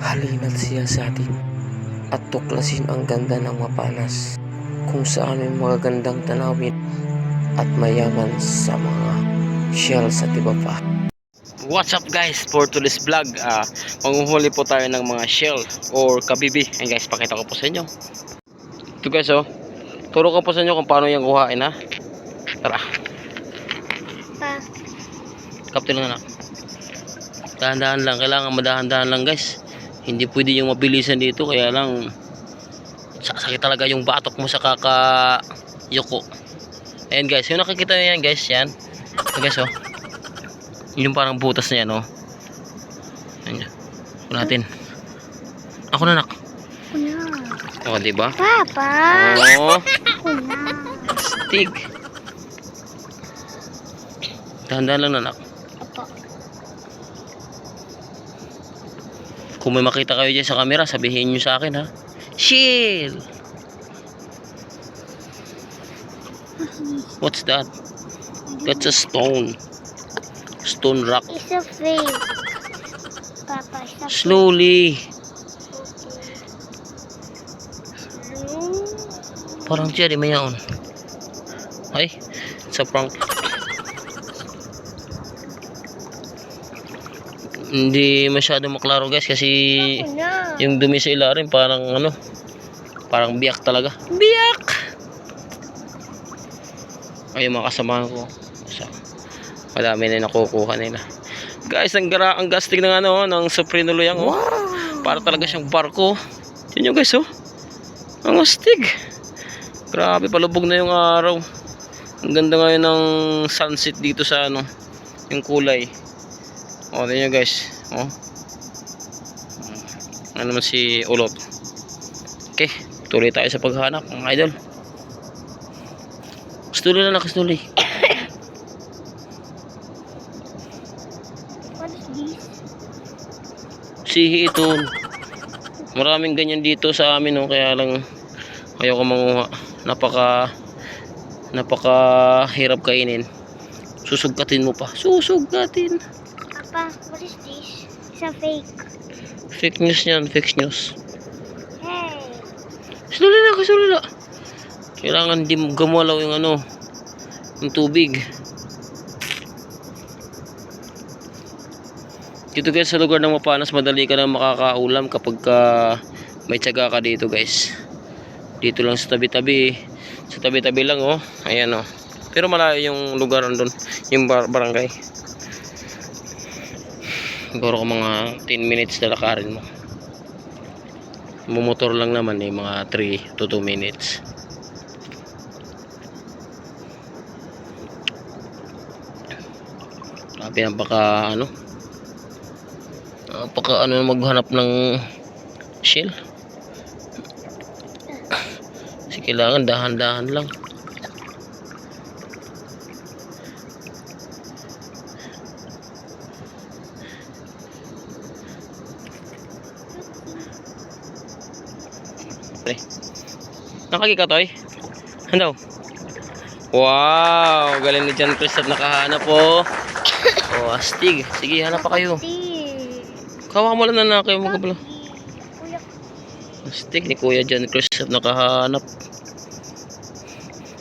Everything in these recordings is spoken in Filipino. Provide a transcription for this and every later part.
Halina't siya sa atin at tuklasin ang ganda ng mapanas kung saan may magagandang tanawin at mayaman sa mga shells at iba pa. What's up guys? For today's vlog uh, Manguhuli po tayo ng mga shell or kabibi. Ayan guys pakita ko po sa inyo. Ito guys oh. Turo ko po sa inyo kung paano yung kuhain ha? Tara. Pa. Kapte lang anak Dahan-dahan lang. Kailangan madahan-dahan lang guys Hindi pwede yung mabilisan dito Kaya lang Sasakit talaga yung batok mo sa kaka Yoko Ayan guys Yung nakikita nyo yan guys Yan guys oh yung parang butas na yan, oh. Ayan. Ako natin. Ako na, nak. Kuna. O, oh, diba? Papa. Oh, stig. Dahan-dahan lang, anak. Opo. Kung may makita kayo dyan sa camera, sabihin nyo sa akin, ha? Shield! What's that? That's a stone. Stone rock. It's a fake. Papa, it's a. Slowly. Slow. Parang siya, di mayaon. Ay, sa prank. Hindi masyado maklaro guys kasi yung dumi sa ilalim parang ano, parang biyak talaga. Biyak! Ay, yung mga kasamahan ko. Sa, madami na nakukuha nila. Guys, ang gara ang gastig ng ano, ng Soprano Luyang. Oh. Para talaga siyang barko. Yun yung guys, oh. Ang astig. Grabe, palubog na yung araw. Ang ganda ngayon ng sunset dito sa ano, yung kulay. O, tingnan nyo guys. O. Ano naman si Ulot. Okay, tuloy tayo sa paghanap, mga idol. Kastuli na is this? Sihi ito. Maraming ganyan dito sa amin, no? kaya lang ayoko manguha. Napaka napaka hirap kainin. Susugkatin mo pa. Susugkatin. Papa, what is this? It's a fake. Fake news yan, fake news. Hey. Suli na, kasuli na. Kailangan di gumalaw yung ano, yung tubig. Dito guys, sa lugar ng Mapanas, madali ka na makakaulam kapag ka may tiyaga ka dito guys. Dito lang sa tabi-tabi. Sa tabi-tabi lang oh. Ayan oh. Pero malayo yung lugar doon, yung bar barangay. Siguro ko mga 10 minutes na lakarin mo. Mumotor lang naman eh, mga 3 to 2 minutes. Grabe napaka ano napaka ano maghanap ng shell. Kasi kailangan dahan-dahan lang. Nakakika to eh. Ano? Wow! Galing ni John Chris at nakahanap po. Oh, astig. Sige, hanap pa kayo. Kawa mo lang na na kayo. Kuya. Astig ni Kuya John Chris at nakahanap.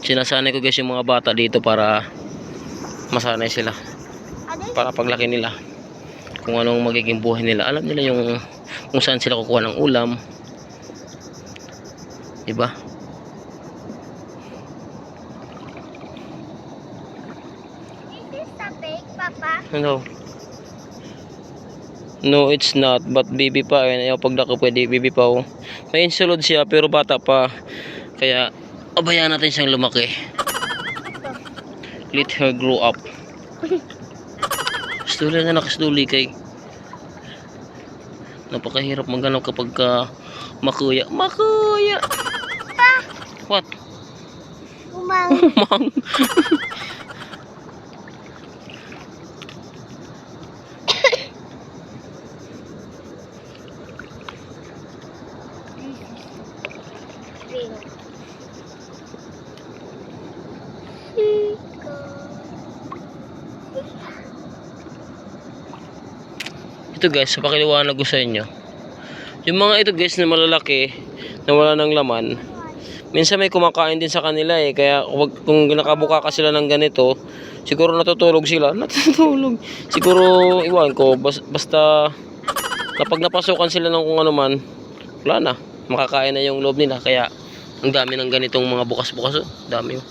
Sinasanay ko guys yung mga bata dito para masanay sila. Para paglaki nila. Kung anong magiging buhay nila. Alam nila yung kung saan sila kukuha ng ulam. Diba? Is this a fake, Papa? Ano? No, it's not. But baby pa. Ayun, ayaw pag laki pwede baby pa. Oh. May insulod siya pero bata pa. Kaya, abayaan natin siyang lumaki. Let her grow up. Stuli na nakastuli kay. Napakahirap maghanap kapag ka makuya. Makuya! What? Umang. Mang. Ito guys, sa pakiliwanag ko sa inyo. Yung mga ito guys na malalaki, na wala ng laman, minsan may kumakain din sa kanila eh. Kaya wag, kung nakabuka ka sila ng ganito, siguro natutulog sila. Natutulog. Siguro, iwan ko, bas, basta kapag napasukan sila ng kung ano man, wala na. Makakain na yung loob nila. Kaya, ang dami ng ganitong mga bukas-bukas. Oh. Dami oh.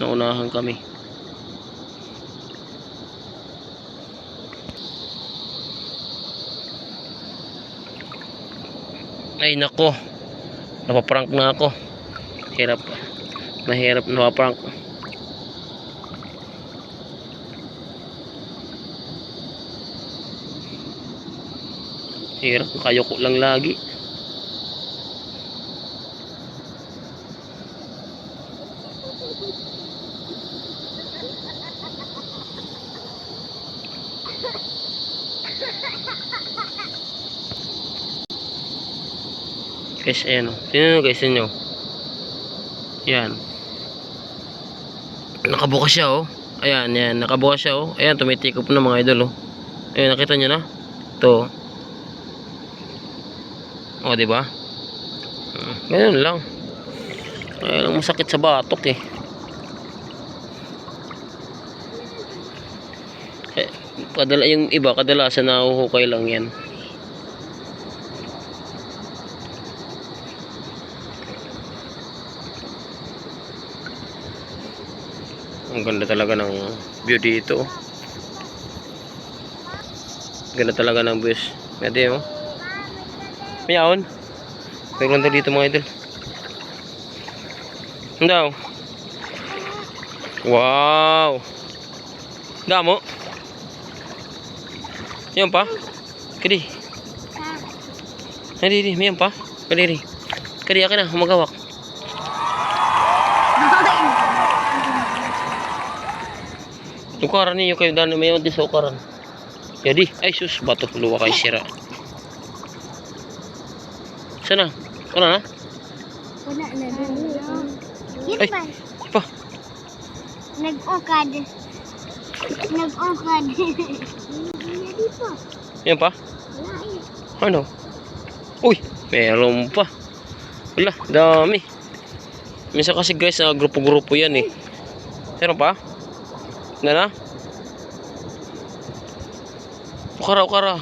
Naunahan kami. Ay nako. Napaprank na ako. Hirap. Mahirap na napaprank. Hirap. Nakayoko lang lagi. Guys, ayan o. Tingnan nyo guys, tingnan nyo. Yan. Nakabukas siya oh. Ayan, yan. Nakabukas siya oh. Ayan, tumitikop na mga idol oh. Ayan, nakita nyo na? Ito. O, oh, diba? Hmm, Ganyan lang. Kaya lang masakit sa batok eh. Eh, kadala, yung iba, kadalasan nahuhukay lang yan. Ang ganda talaga ng view dito. Ganda talaga ng views. Pwede oh. Mayroon. Mayroon tayo dito mga idol. Daw. Wow. Damo. Yan pa. Kadi. Kadi di, yan pa. Kadi di. Kadi akin na, magawak. Ukaran ninyo kayo dano may di sa ukaran. Jadi, ay sus, bato luwa kay sira. Sana? Wala na? Wala na Ay. pa. Nag-ukad. Nag-ukad. Yan pa? Ano? Uy, meron pa. Wala, dami. Minsan kasi guys, na grupo-grupo yan eh. Meron pa? Na na? Ukara, ukara.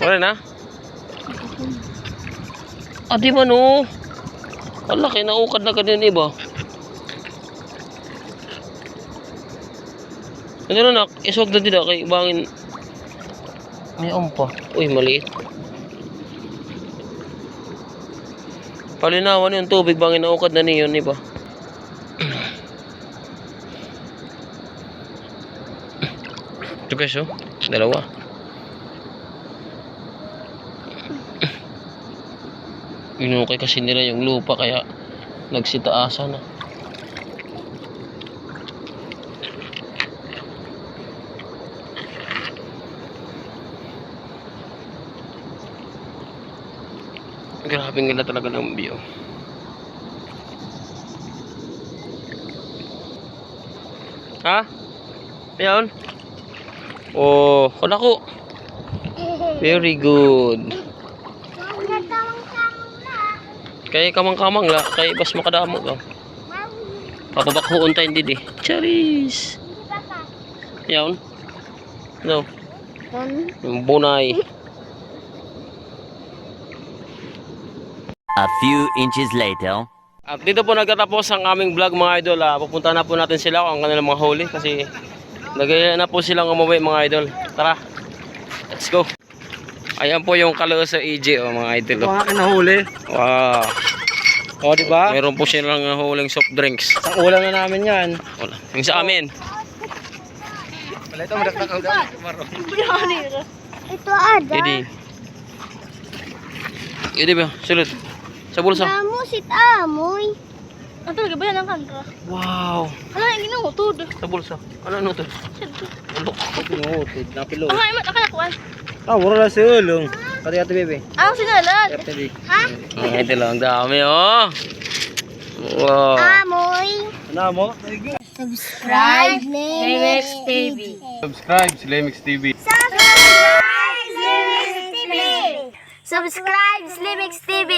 Wala na? Ah, di ba no? Wala, kinaukad na ganyan iba. Ano na nak? Iswag na dito kay bangin. May umpa. Uy, maliit. Palinawan yung tubig bangin naukad na niyon iba. Ito guys oh. Dalawa. Inukay kasi nila yung lupa kaya nagsitaasa na. Grabe ganda talaga ng view. Ha? Ayan. Oh, wala ko. Very good. Kay kamang-kamang la, kay bas makadamo ka. Maui. Papabakhoon tayo. Charis. Hindi pa pa. Yan. No, yung bunay. A few inches later. At dito po nagtatapos ang aming vlog mga idol. Ah, pupunta na po natin sila kung ang kanilang mga huli kasi nagaya na po silang umuwi mga idol. Tara. Let's go. Ayan po yung kalo sa EJ oh, mga idol. Oh. Mga kinahuli. Wow. O, di ba? Meron po silang huling soft drinks. Ang ulam na namin yan. Wala. Yung sa amin. Wala ito, madakdak ang dami. Ito ada. Edi. Edi ba? Sulit. Sa bulsa. Namusit amoy. Ang talaga ba yan ang kanra? Wow. Hala, yung ginuhutod. Sa bulsa. Ano ano to? Ulok. Pinungutid. Napilo. Ang haimat, ang kanakuan. Ah, wala na si Ulong. Pati ate bebe. Ang sinalan. RTD. Ha? Ang ito lang, dami oh. Wow. Amoy. Ano mo? Subscribe. Nemex TV. Subscribe sa Lemix TV. Subscribe, Slimix TV. Subscribe, Slimix TV.